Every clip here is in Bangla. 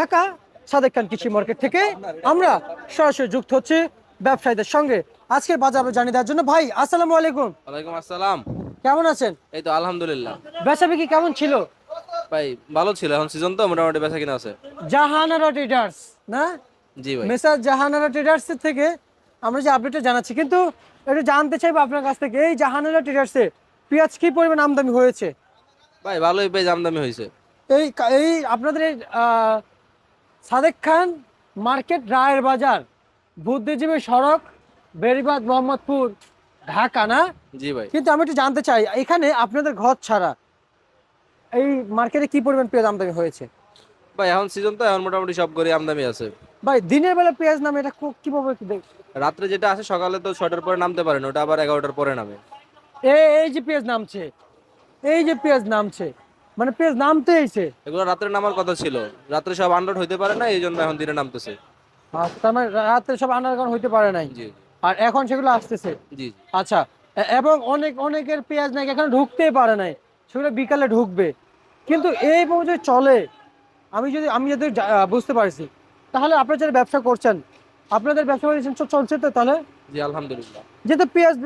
ঢাকা সাদেক খান কৃষি মার্কেট থেকে আমরা সরাসরি যুক্ত হচ্ছে ব্যবসায়ীদের সঙ্গে। আজকের বাজার জানিয়ে দেওয়ার জন্য। ভাই আসসালামু আলাইকুম। ওয়ালাইকুম আসসালাম। কেমন আছেন? এই তো আলহামদুলিল্লাহ। বেচা বিক্রি কেমন ছিল? ভাই ভালো ছিল। এখন সিজন তো মোটামুটি বেচা কিনা আছে। জাহানারা ট্রেডার্স না? জি ভাই। মেসার জাহানারা ট্রেডার্স থেকে আমরা যে আপডেটটা জানাচ্ছি কিন্তু একটু জানতে চাইব আপনার কাছ থেকে এই জাহানারা ট্রেডার্সে পেঁয়াজ কি পরিমাণ আমদানি হয়েছে? ভাই ভালোই পেয়ে আমদানি হয়েছে। এই এই আপনাদের সাদেক খান মার্কেট রায়ের বাজার বুদ্ধিজীবী সড়ক বেরিবাদ মোহাম্মদপুর ঢাকা না? জি ভাই। কিন্তু আমি একটু জানতে চাই এখানে আপনাদের ঘর ছাড়া এই মার্কেটে কি পরিমাণ পেঁয়াজ আমদানি হয়েছে? ভাই এখন সিজন তো এখন মোটামুটি সব করে আমদানি আছে। ভাই দিনের বেলা পেঁয়াজ নামে এটা কো- কীভাবে কি দেখ- রাত্রে যেটা আসে সকালে তো ছটার পরে নামতে পারেন ওটা আবার এগারোটার পরে নামে। এই যে পেঁয়াজ নামছে এই যে পেঁয়াজ নামছে মানে পেঁয়াজ নামতে এইছে এগুলো রাত্রে নামার কথা ছিল। রাত্রে সব আন্ডার হইতে পারে না এই জন্য এখন দিনে নামতেছে। আর তার মানে রাতে সব আন্ডারগ্রাউন্ড হইতে পারে নাই। জি আর এখন সেগুলো আসতেছে। জি আচ্ছা এবং অনেক অনেকের পেঁয়াজ নাকি এখানে ঢুকতেই পারে নাই। সেগুলো বিকালে ঢুকবে। কিন্তু এই পর্যন্ত চলে আমি যদি আমি যদি বুঝতে পারছি তাহলে আপনারা যারা ব্যবসা করছেন আপনাদের ব্যবসা চ- চলছে তো তাহলে? জি আলহামদুলিল্লাহ। যেহেতু পেঁয়াজ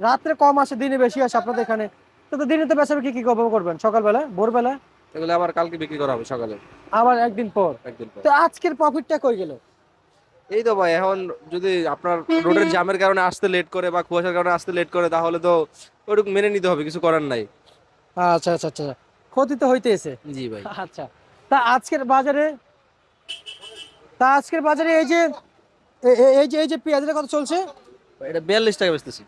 রাত্রে কম আসে দিনে বেশি আসে আপনাদের এখানে তো দিনে তো ব্যবসা কি কি করবেন? সকালবেলা? ভোরবেলা? এগুলো আবার কালকে বিক্রি করা হবে সকালে। আবার একদিন পর? একদিন পর। তো আজকের প্রফিটটা কই গেল? এই তো ভাই এখন যদি আপনার রোডের জামের কারণে আসতে লেট করে বা কুয়াশার কারণে আসতে লেট করে তাহলে তো ওটুকু মেনে নিতে হবে কিছু করার নাই। আচ্ছা আচ্ছা আচ্ছা ক্ষতি তো হইতেছে। জি ভাই। আচ্ছা। তা আজকের বাজারে তা আজকের বাজারে এই যে এই যে এই যে পেঁয়াজের কত চলছে। এটা বিয়াল্লিশ টাকা বেচতেছি।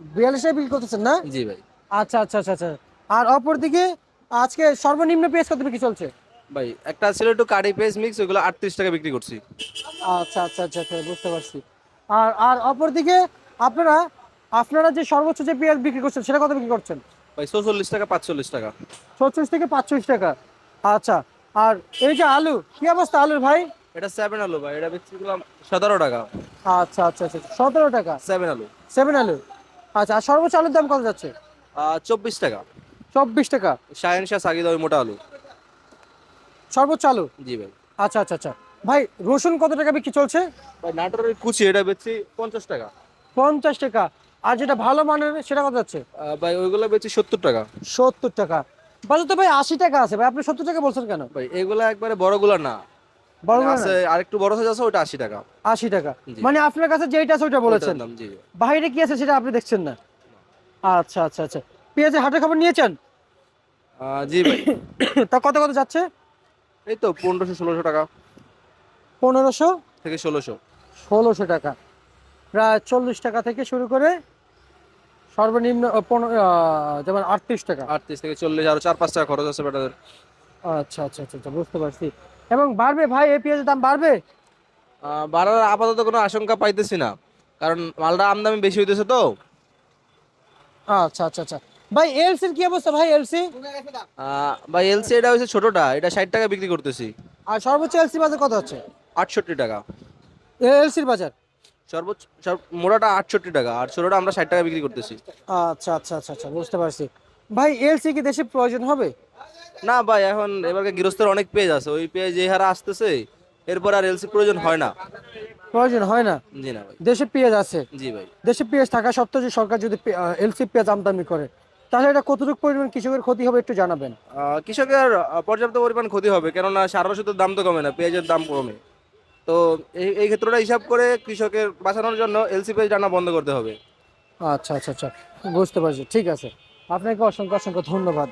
বিয়াল্লিশে বিল করতেছেন না? জি ভাই। আচ্ছা আচ্ছা আচ্ছা আচ্ছা। আর অপরদিকে আজকে সর্বনিম্ন পেঁয়াজ কত বিক্রি চলছে? ভাই একটা ছিল একটু কারি পেস্ট মিক্স ওগুলো আটত্রিশ টাকা বিক্রি করছি। আচ্ছা আচ্ছা আচ্ছা আচ্ছা বুঝতে পারছি। আর আর অপরদিকে আপনারা আপনারা যে সর্বোচ্চ যে পেঁয়াজ বিক্রি করছেন সেটা কত বিক্রি করছেন? ভাই চৌচল্লিশ টাকা পাঁচচল্লিশ টাকা। ছত্রিশ থেকে পাঁচচল্লিশ টাকা। আচ্ছা আর এই যে আলু কি অবস্থা আলুর ভাই? এটা সেভেন আলু ভাই এটা বিক্রি করলাম সতেরো টাকা। আচ্ছা আচ্ছা আচ্ছা সতেরো টাকা? সেভেন আলু। সেভেন আলু। আচ্ছা আর সর্বোচ্চ আলুর দাম কত যাচ্ছে? চব্বিশ টাকা। চব্বিশ টাকা। শাহিন শাহ সাগিদ ওই মোটা আলু। সর্বোচ্চ আলু? জি ভাই। আচ্ছা আচ্ছা আচ্ছা। ভাই রসুন কত টাকা বিক্রি চলছে? ভাই নাটোরের কুচি এটা বেচছি পঞ্চাশ টাকা। পঞ্চাশ টাকা। আর যেটা ভালো মানের সেটা কত যাচ্ছে? ভাই ওইগুলো বেচছি সত্তর টাকা। সত্তর টাকা। বাজার তো ভাই আশি টাকা আছে। ভাই আপনি সত্তর টাকা বলছেন কেন? ভাই এগুলা একবারে বড়গুলা না। বড় মানে বড় আছে আরেকটু বড় সাইজ আছে ওটা আশি টাকা। আশি টাকা। মানে আপনার কাছে যেটা আছে ওইটা বলেছেন। বাইরে কি আছে সেটা আপনি দেখছেন না? আচ্ছা আচ্ছা আচ্ছা। পেঁয়াজের হাটের খবর নিয়েছেন? জি ভাই। তা কত কত যাচ্ছে? এই তো পনেরোশো ষোলোশো টাকা। পনেরোশো? থেকে ষোলোশো। ষোলোশো টাকা। প্রায় চল্লিশ টাকা থেকে শুরু করে সর্বনিম্ন যেমন আটত্রিশ টাকা। আটত্রিশ থেকে চল্লিশ আরও চার পাঁচ টাকা খরচ আছে বেটাদের। আচ্ছা আচ্ছা আচ্ছা আচ্ছা, বুঝতে পারছি। এবং বাড়বে ভাই এই পেঁয়াজের দাম বাড়বে? বাড়ার আপাতত কোনো আশঙ্কা পাইতেছি না। কারণ মালটা আমদামি বেশি হইতেছে তো। আচ্ছা আচ্ছা আচ্ছা। ভাই এলসির কি অবস্থা ভাই এলসি? বা এলসি এটা হচ্ছে ছোটটা এটা ষাট টাকা বিক্রি করতেছি। আর সর্বোচ্চ এলসি বাজার কত হচ্ছে? আটষট্টি টাকা। এলসির বাজার? সর্বোচ্চ সর্ব- মোটাটা আটষট্টি টাকা আর ছোটটা আমরা ষাট টাকা বিক্রি করতেছি। আচ্ছা আচ্ছা আচ্ছা আচ্ছা বুঝতে পারছি। ভাই এলসি কি দেশে প্রয়োজন হবে? না ভাই এখন এবারকে গৃহস্থের অনেক পেজ আছে ওই পেজ যে হারে আসতেছে এরপর আর এলসি প্রয়োজন হয় না। প্রয়োজন হয় না। জি না ভাই। দেশে পেঁয়াজ আছে। জি ভাই। দেশে পেঁয়াজ থাকা সত্ত্বেও যে সরকার যদি এলসি পেঁয়াজ আমদানি করে তাহলে এটা কতটুকু পরিমাণ কৃষকের ক্ষতি হবে একটু জানাবেন। কৃষকের পর্যাপ্ত পরিমাণ ক্ষতি হবে কেননা সার ওষুধের দাম তো কমে না পেঁয়াজের দাম কমে। তো এই এই ক্ষেত্রটা হিসাব করে কৃষকের বাঁচানোর জন্য এলসি পেজ টানা বন্ধ করতে হবে। আচ্ছা আচ্ছা আচ্ছা। বুঝতে পারছি। ঠিক আছে। আপনাকে অসংখ্য অসংখ্য ধন্যবাদ।